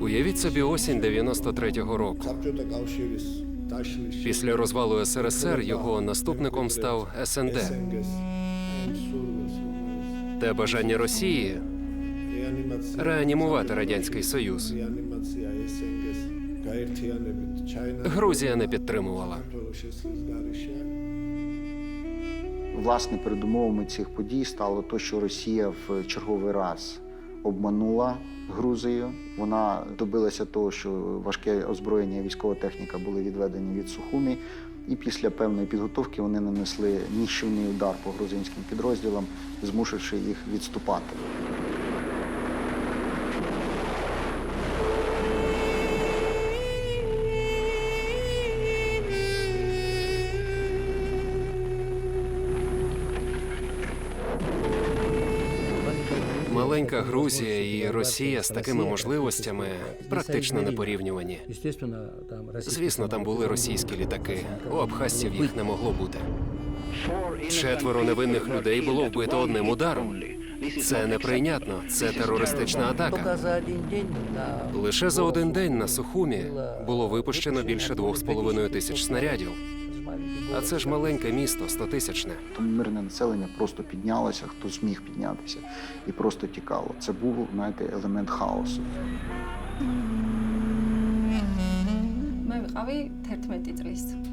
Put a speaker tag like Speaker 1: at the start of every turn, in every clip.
Speaker 1: Уявіть собі осінь 93-го року. Після розвалу СРСР його наступником став СНД. Те бажання Росії реанімувати радянський союз. Грузія не підтримувала.
Speaker 2: Власне передумовами цих подій стало то, що Росія в черговий раз обманула Грузію. Вона добилася того, що важке озброєння і військова техніка були відведені від Сухумі. І після певної підготовки вони нанесли ніщівний удар по грузинським підрозділам, змушивши їх відступати.
Speaker 1: Грузія і Росія з такими можливостями практично не порівнювані. Звісно, там були російські літаки. У абхазців їх не могло бути. Четверо невинних людей було вбито одним ударом. Це неприйнятно. Це терористична атака. Лише за один день на Сухумі було випущено більше двох з половиною тисяч снарядів. А це ж маленьке місто, стотисячне.
Speaker 2: Тому мирне населення просто піднялося, хто зміг піднятися, і просто тікало. Це був знаєте, елемент хаосу.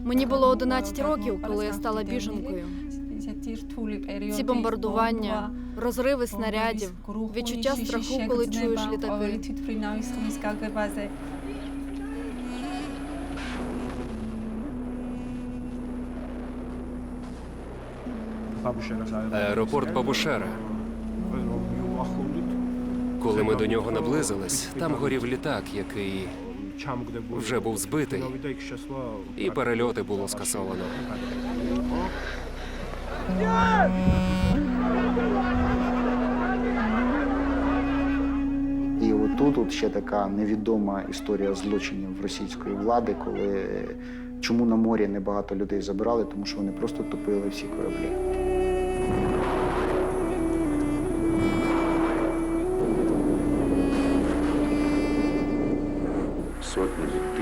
Speaker 3: Мені було 11 років, коли я стала біженкою. Ці бомбардування, розриви снарядів, відчуття страху, коли чуєш літаки.
Speaker 1: Аеропорт Бабушера. Коли ми до нього наблизились, там горів літак, який вже був збитий, і перельоти було скасовано.
Speaker 2: І отут от ще така невідома історія злочинів російської влади, коли чому на морі небагато людей забирали, тому що вони просто топили всі кораблі.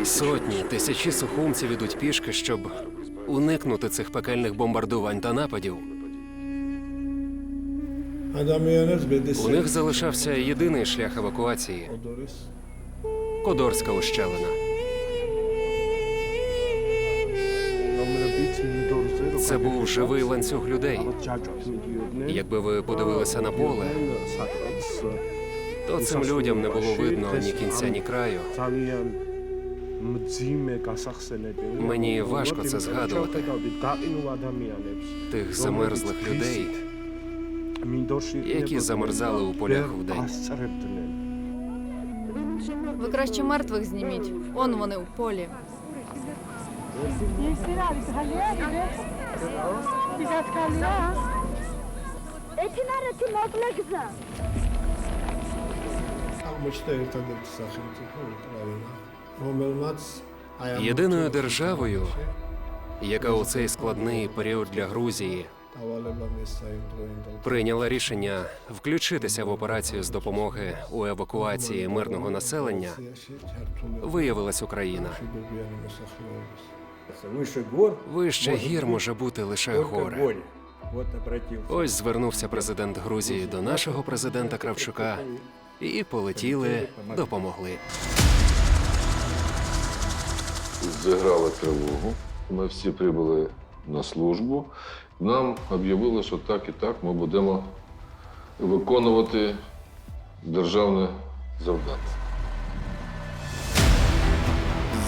Speaker 1: Сотні тисячі сухумців ідуть пішки, щоб уникнути цих пекельних бомбардувань та нападів. У них залишався єдиний шлях евакуації Кодорська ущелина. Це був живий ланцюг людей. Якби ви подивилися на поле, то цим людям не було видно ні кінця, ні краю.
Speaker 4: Мені важко це згадувати.
Speaker 1: Тих замерзлих людей, які замерзали у полях вдень.
Speaker 3: Ви краще мертвих зніміть. Он вони в полі.
Speaker 5: Biraz
Speaker 1: Єдиною державою, яка у цей складний період для Грузії прийняла рішення включитися в операцію з допомоги у евакуації мирного населення, виявилась Україна. Вище гір може бути лише горе. Ось звернувся президент Грузії до нашого президента Кравчука і полетіли, допомогли.
Speaker 6: Зіграли тривогу. Ми всі прибули на службу. Нам об'явили, що так і так ми будемо виконувати державне завдання.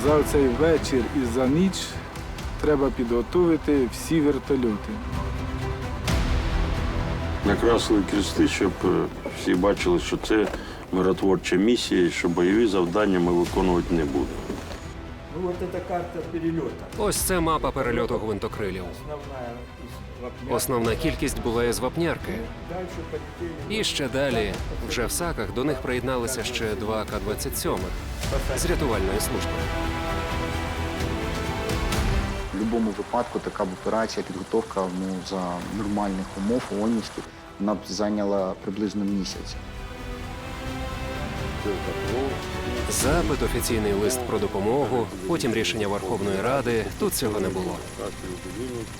Speaker 4: За цей вечір і за ніч треба підготувати всі вертольоти.
Speaker 7: Накрасили крести, щоб е, всі бачили, що це миротворча місія, що бойові завдання ми виконувати не будемо.
Speaker 8: Ну це эта карта перельоту.
Speaker 1: Ось це мапа перельоту гвинтокрилів. Основна кількість була із Вапнярки. І ще далі, вже в саках, до них приєдналися ще два К-27 з рятувальної служби.
Speaker 2: В будь-якому випадку така б операція, підготовка ну, за нормальних умов ООНівських, вона б зайняла приблизно місяць.
Speaker 1: Запит, офіційний лист про допомогу, потім рішення Верховної Ради. Тут цього не було.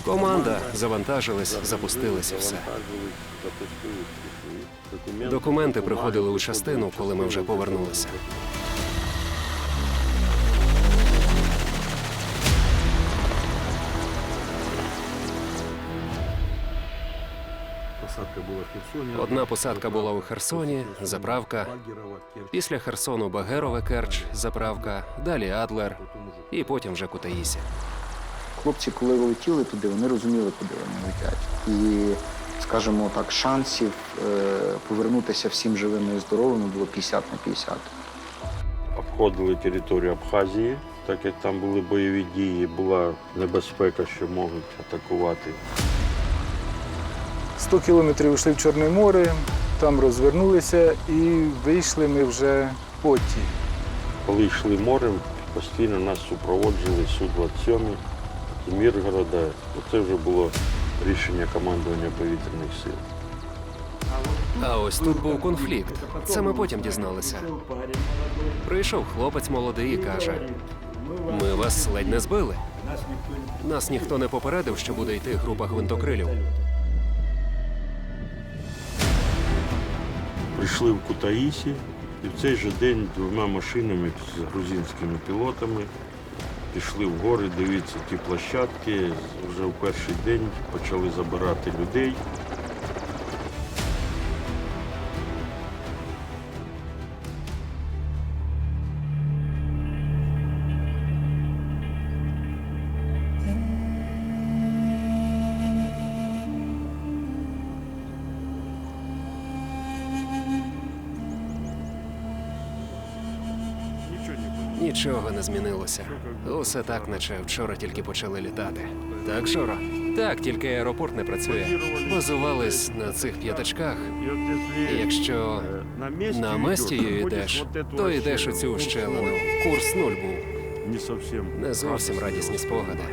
Speaker 1: Команда завантажилась, запустилися все. Документи приходили у частину, коли ми вже повернулися. Одна посадка була у Херсоні, заправка. Після Херсону Багерове Керч, заправка, далі Адлер, і потім вже Кутаїсі.
Speaker 2: Хлопці, коли летіли туди, вони розуміли, куди вони летять. І, скажімо так, шансів е, повернутися всім живими і здоровими було 50 на 50.
Speaker 7: Обходили територію Абхазії, так як там були бойові дії, була небезпека, що можуть атакувати.
Speaker 4: 100 кілометрів йшли в Чорне море, там розвернулися і вийшли ми вже в поті.
Speaker 7: Коли йшли морем, постійно нас супроводжували Су-27 з Міргорода. Це вже було рішення командування повітряних сил.
Speaker 1: А ось тут був конфлікт. Це ми потім дізналися. Прийшов хлопець молодий і каже: Ми вас ледь не збили. Нас ніхто не попередив, що буде йти група гвинтокрилів.
Speaker 7: Прийшли в Кутаїсі і в цей же день двома машинами з грузинськими пілотами пішли в гори, дивіться ті площадки. Вже в перший день почали забирати людей.
Speaker 1: Нічого не змінилося. Усе так, наче вчора тільки почали літати. Так, Жоро? Так, тільки аеропорт не працює. Базувались на цих п'ятачках. І якщо на Местію йдеш, то йдеш у цю щелину. Курс нуль був.
Speaker 7: Не зовсім
Speaker 1: радісні спогади.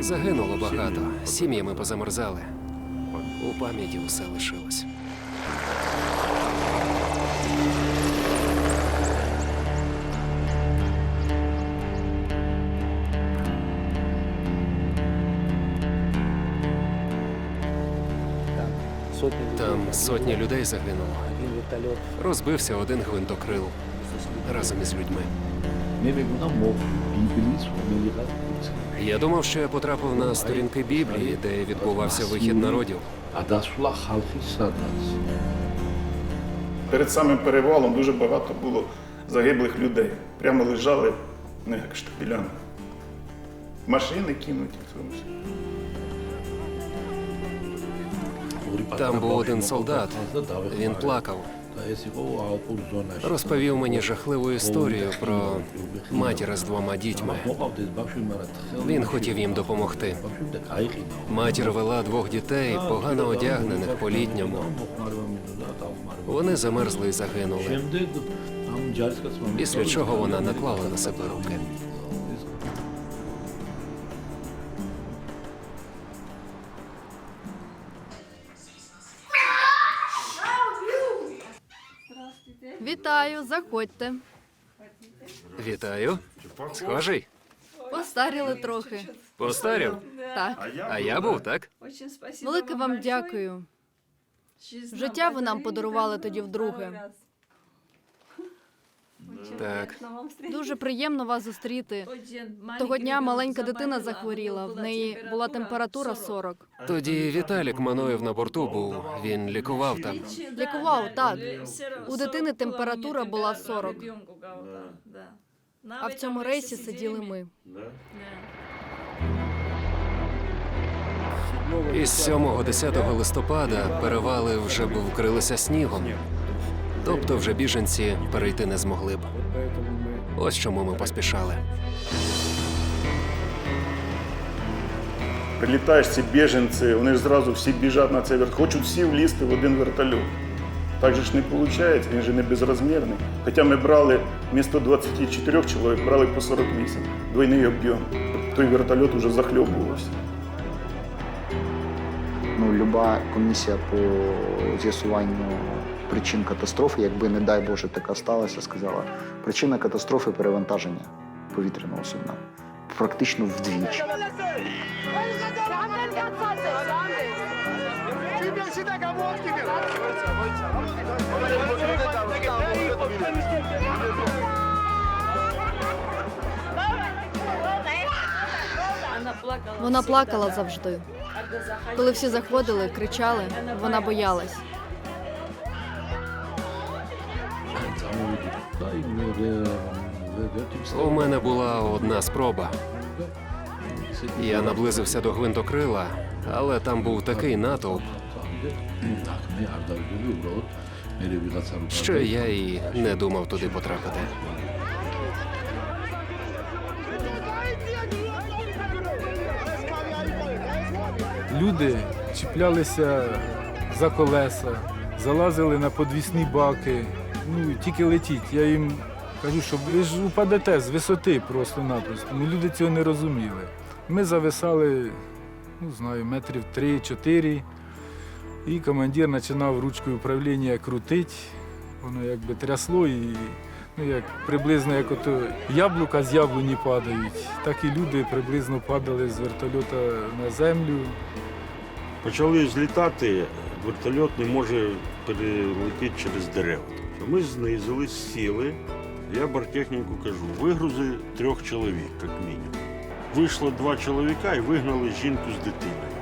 Speaker 1: Загинуло багато, сім'ями позамерзали. У пам'яті усе лишилось. Там сотні людей загинуло. Розбився один гвинтокрил разом із людьми. Я думав, що я потрапив на сторінки Біблії, де відбувався вихід народів.
Speaker 9: Перед самим перевалом дуже багато було загиблих людей. Прямо лежали не як штабелями. Машини кинуті. в тому
Speaker 1: Там був один солдат. Він плакав. Розповів мені жахливу історію про матір з двома дітьми. Він хотів їм допомогти. Матір вела двох дітей, погано одягнених по літньому. Вони замерзли і загинули. Після чого вона наклала на себе руки.
Speaker 3: Вітаю, заходьте.
Speaker 1: Вітаю. Схожий?
Speaker 3: Постаріли трохи.
Speaker 1: Постарів?
Speaker 3: Так.
Speaker 1: А я був, так?
Speaker 3: Велике вам дякую. Життя ви нам подарували тоді вдруге.
Speaker 1: Так.
Speaker 3: Дуже приємно вас зустріти. Того дня маленька дитина захворіла. В неї була температура 40.
Speaker 1: Тоді Віталік Маноєв на борту був. Він лікував там.
Speaker 3: Лікував так. У дитини температура була 40. А в цьому рейсі сиділи ми.
Speaker 1: Із 7-10 листопада перевали вже б вкрилися снігом. Тобто вже біженці перейти не змогли б. Ось чому ми поспішали.
Speaker 9: Прилітаєш ці біженці, вони ж зразу всі біжать на цей вертольот. Хочуть всі влізти в один вертольот. Так же ж не виходить, він же не безрозмірний. Хоча ми брали вмісто 24 чоловік, брали по 48. Двойний об'єм. Той вертольот вже захльобувався.
Speaker 2: Люба комісія по з'ясуванню причин катастрофи, якби, не дай Боже, така сталася, сказала, причина катастрофи перевантаження повітряного судна. Практично вдвічі.
Speaker 3: Вона плакала завжди. Коли всі заходили, кричали, вона боялась.
Speaker 1: У мене була одна спроба. Я наблизився до гвинтокрила, але там був такий натовп, що я і не думав туди потрапити.
Speaker 4: Люди чіплялися за колеса, залазили на подвісні баки. Ну, тільки летіть. Я їм кажу, що ви ж упадете з висоти просто-напросто. Ну, люди цього не розуміли. Ми зависали, ну, знаю, метрів 3-4. І командир починав ручкою управління крутити. Воно якби трясло і ну, як, приблизно як ото яблука з яблуні падають, так і люди приблизно падали з вертольота на землю.
Speaker 7: Почали злітати, вертольот не може перелетіти через дерева. Ми знизились, сіли. Я бортехніку кажу, вигрузи трьох чоловік, як мінімум. Вийшло два чоловіка і вигнали жінку з дитиною.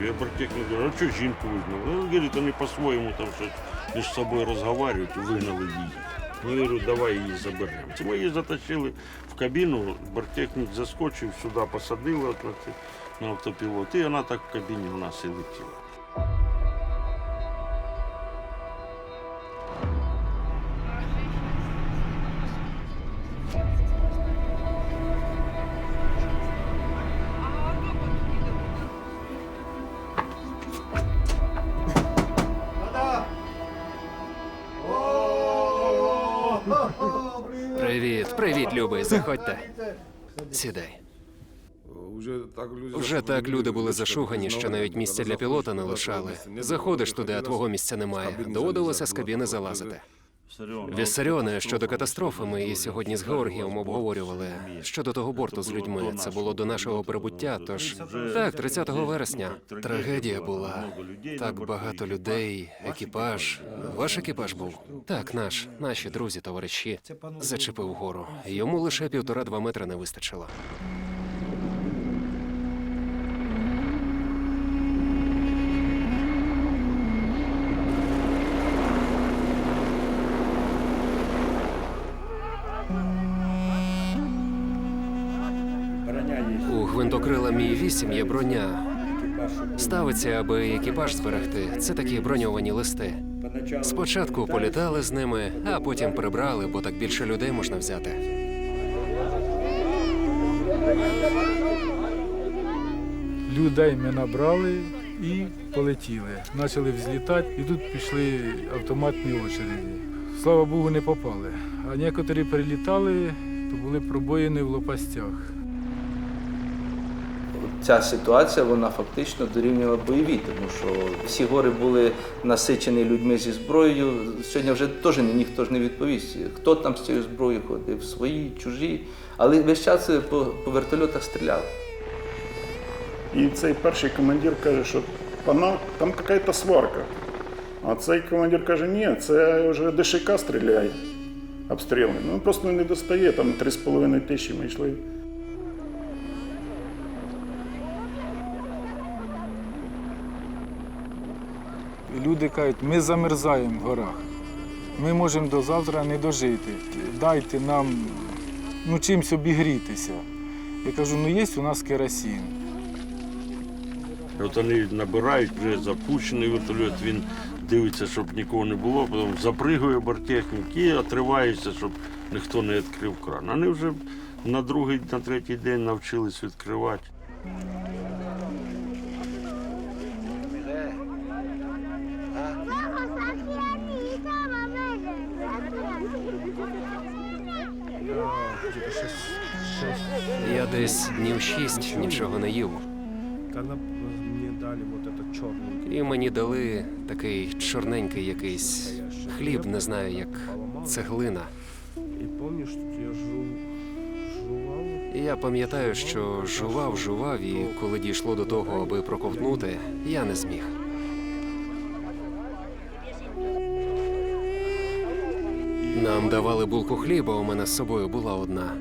Speaker 7: Я бортехніку кажу, а чого жінку вигнали? Він говорить, вони по-своєму там щось між собою розговорюють вигнали її. Ну, я говорю, давай її заберемо. Ми її затащили в кабіну, бортехнік заскочив, сюди посадили на, ці- на автопілот, і вона так в кабіні у нас і летіла.
Speaker 1: Привіт, привіт, любий, заходьте. Сідай. Вже так люди були зашугані, що навіть місця для пілота не лишали. Заходиш туди, а твого місця немає. Доводилося з кабіни залазити. Віссаріоне, щодо катастрофи, ми її сьогодні з Георгієм обговорювали. Щодо того борту з людьми, це було до нашого прибуття. Тож так, 30 вересня. Трагедія була. Так багато людей, екіпаж. Ваш екіпаж був? Так, наш, наші друзі, товариші. Зачепив гору. Йому лише півтора-два метри не вистачило. У гвинтокрила Мі 8 є броня. Ставиться, аби екіпаж зберегти. Це такі броньовані листи. Спочатку політали з ними, а потім прибрали, бо так більше людей можна взяти.
Speaker 4: Людей ми набрали і полетіли. Почали взлітати, і тут пішли автоматні очереді. Слава Богу, не попали. А некоторі прилітали, то були пробоїни в лопастях.
Speaker 10: Ця ситуація вона фактично дорівнювала бойові, тому що всі гори були насичені людьми зі зброєю. Сьогодні вже теж ніхто ж не відповість, хто там з цією зброєю ходив, свої, чужі. Але весь час по, по вертольотах стріляли.
Speaker 9: І цей перший командир каже, що там якась сварка. А цей командир каже, ні, це вже ДШК стріляє обстрілами. Ну просто не достає, там 3,5 тисячі ми йшли.
Speaker 4: Люди кажуть, ми замерзаємо в горах. Ми можемо до завтра не дожити. Дайте нам ну, чимось обігрітися. Я кажу, ну є у нас керосин.
Speaker 7: От вони набирають вже запущений вертольот, він дивиться, щоб нікого не було, потім запригує бортехнік і отривається, щоб ніхто не відкрив кран. Вони вже на другий, на третій день навчились відкривати.
Speaker 1: Я десь днів шість нічого не їв. І мені дали такий чорненький якийсь хліб, не знаю, як цеглина. І я пам'ятаю, що жував, жував, і коли дійшло до того, аби проковтнути, я не зміг. Нам давали булку хліба, у мене з собою була одна.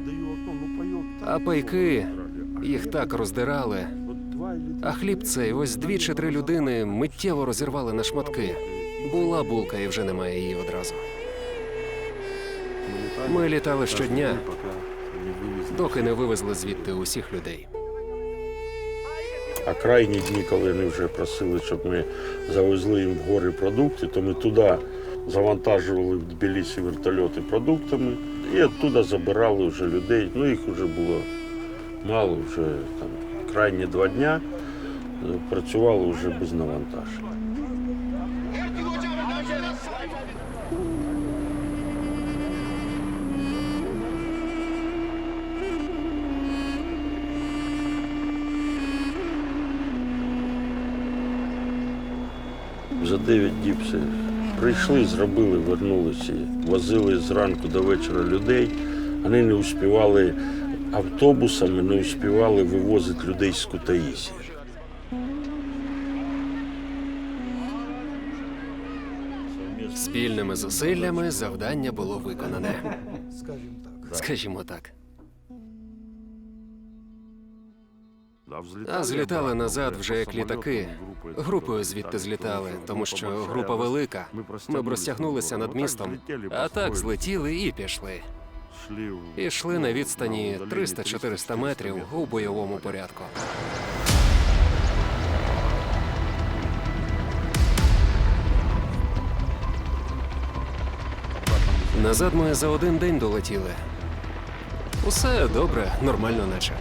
Speaker 1: А пайки їх так роздирали. А хліб цей ось дві чи три людини миттєво розірвали на шматки. Була булка і вже немає її одразу. Ми літали щодня, доки не вивезли звідти усіх людей.
Speaker 7: А крайні дні, коли вони вже просили, щоб ми завезли їм в гори продукти, то ми туди завантажували в Тбілісі вертольоти продуктами і оттуда забирали вже людей. Ну їх вже було мало, вже там крайні два дня е, працювали вже без навантаження. За 9 діб все. Прийшли, зробили, вернулися. Возили зранку до вечора людей. Вони не успівали автобусами, не успівали вивозити людей з Кутаїсі.
Speaker 1: Спільними зусиллями завдання було виконане. Скажімо так. А злітали назад вже як літаки. Групою звідти злітали, тому що група велика. Ми б розтягнулися над містом, а так злетіли і пішли. І йшли на відстані 300-400 метрів у бойовому порядку. Назад ми за один день долетіли. Усе добре, нормально наче.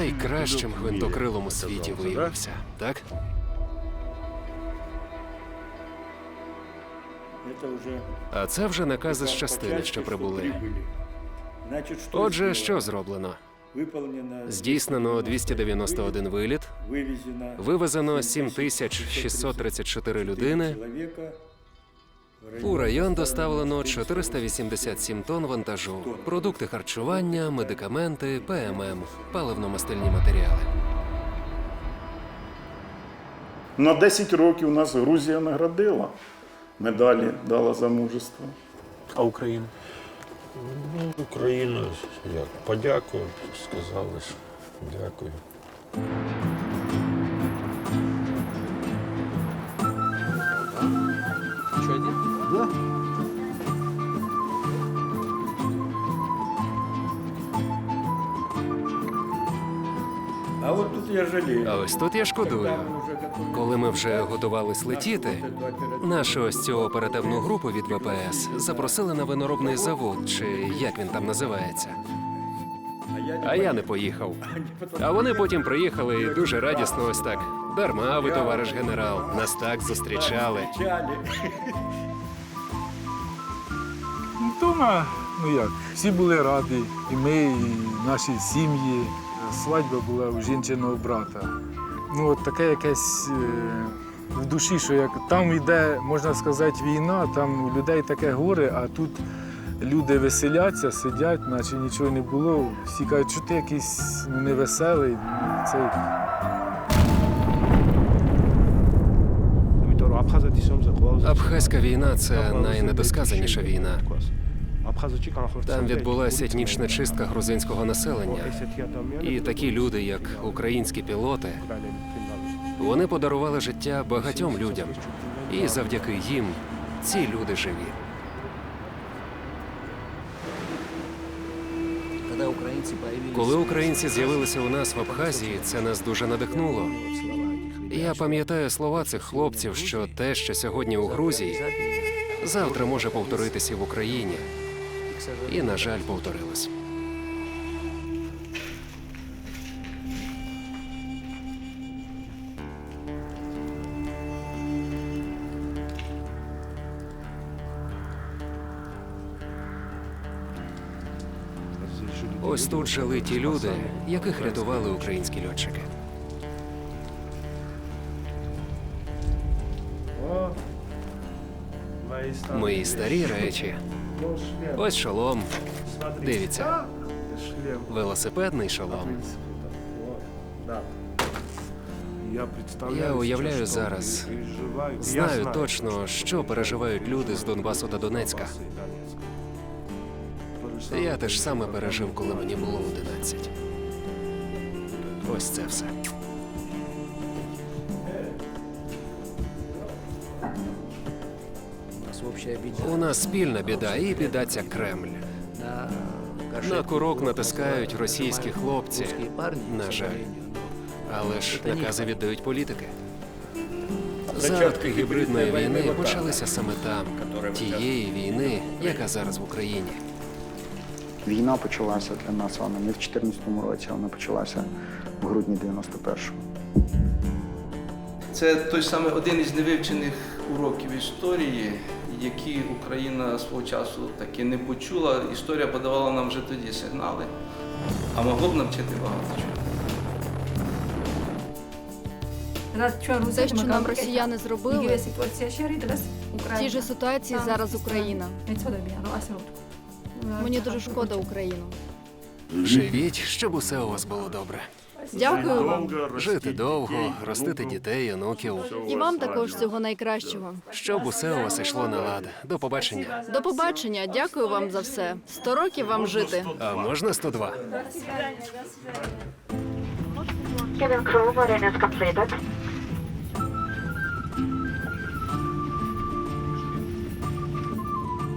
Speaker 1: Найкращим гвинтокрилом у світі виявився, так?
Speaker 8: Это уже
Speaker 1: А це вже накази з частини, що прибули.
Speaker 8: Значит, что
Speaker 1: Отже,
Speaker 8: сделано?
Speaker 1: що зроблено?
Speaker 8: Выполнено,
Speaker 1: Здійснено 291 виліт,
Speaker 8: вывезено
Speaker 1: вивезено 7634 людини. у район доставлено 487 тонн вантажу, продукти харчування, медикаменти, ПММ, паливно-мастильні матеріали.
Speaker 9: На 10 років нас Грузія наградила. Медалі дала за мужество.
Speaker 7: А Україна? Ну, Україна, як, подяку, сказали, що дякую.
Speaker 8: А
Speaker 1: ось тут я шкодую.
Speaker 8: Когда мы уже готовы
Speaker 1: Коли ми вже готувались летіти,
Speaker 8: эту операцию,
Speaker 1: нашу ось цю оперативну групу від ВПС запросили на виноробний завод, чи як він там називається.
Speaker 8: а я не
Speaker 1: А я не поїхав.
Speaker 8: Они потом
Speaker 1: А вони потім приїхали і дуже радісно ось так. Дарма ви, товариш генерал, нас так зустрічали.
Speaker 8: кричали.
Speaker 4: Ну, Дома, ну як, всі були раді, і ми, і наші сім'ї. Свадьба була у жінчиного брата. Ну, от таке якесь е, в душі, що як там йде, можна сказати, війна, там у людей таке горе, а тут люди веселяться, сидять, наче нічого не було. Всі кажуть, що ти якийсь невеселий. ну, Цей.
Speaker 1: Абхазька війна це найнедосказаніша війна. Там відбулася етнічна чистка грузинського населення. І такі люди, як українські пілоти, вони подарували життя багатьом людям. І завдяки їм ці люди живі. Коли українці з'явилися у нас в Абхазії, це нас дуже надихнуло. Я пам'ятаю слова цих хлопців, що те, що сьогодні у Грузії, завтра може повторитися в Україні і, на жаль, повторилась. Ось тут жили ті люди, яких рятували українські льотчики. Мої старі речі Ось шолом. Дивіться, велосипедний шолом. Я уявляю зараз, знаю точно, що переживають люди з Донбасу та Донецька. Я те ж саме пережив, коли мені було 11. Ось це все. У нас спільна біда і біда ця Кремль. На курок натискають російські хлопці. На жаль. Але ж накази віддають політики. Зародки гібридної війни почалися саме там, тієї війни, яка зараз в Україні.
Speaker 2: Війна почалася для нас вона не в 2014 році, вона почалася в грудні 91-го.
Speaker 10: Це той самий один із невивчених уроків історії, які Україна свого часу таки не почула. Історія подавала нам вже тоді сигнали, а могло б навчити багато чого.
Speaker 3: Те, що нам росіяни зробили, в тій же ситуації зараз Україна. Мені дуже шкода Україну.
Speaker 1: Живіть, щоб усе у вас було добре.
Speaker 3: Дякую вам.
Speaker 1: Жити довго, ростити дітей, онуків.
Speaker 3: І вам також всього найкращого.
Speaker 1: Щоб усе у вас йшло на лад. До побачення.
Speaker 3: До побачення. Дякую вам за все. Сто років вам жити.
Speaker 1: А можна 102?
Speaker 11: Cabin crew, boarding is completed.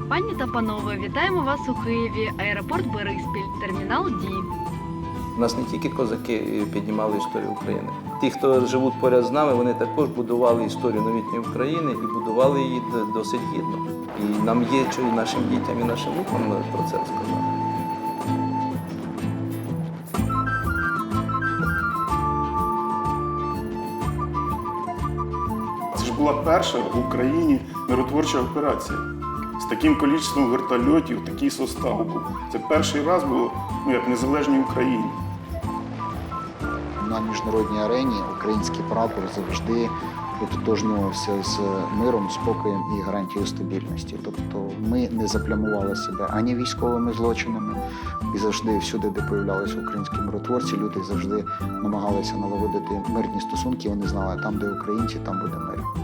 Speaker 3: Пані та панове, вітаємо вас у Києві. Аеропорт Бориспіль, термінал Ді.
Speaker 10: У нас не тільки козаки е, піднімали історію України. Ті, хто живуть поряд з нами, вони також будували історію новітньої України і будували її досить гідно. І нам є що і нашим дітям, і нашим внукам про це розказати.
Speaker 9: Це ж була перша в Україні миротворча операція. З таким кількістю вертольотів, такий состав був. Це перший раз було ну, як в незалежній Україні.
Speaker 2: На міжнародній арені український прапор завжди ототожнювався з миром, спокоєм і гарантією стабільності. Тобто ми не заплямували себе ані військовими злочинами, і завжди всюди, де появлялися українські миротворці, люди завжди намагалися налагодити мирні стосунки. Вони знали, там, де українці, там буде мир.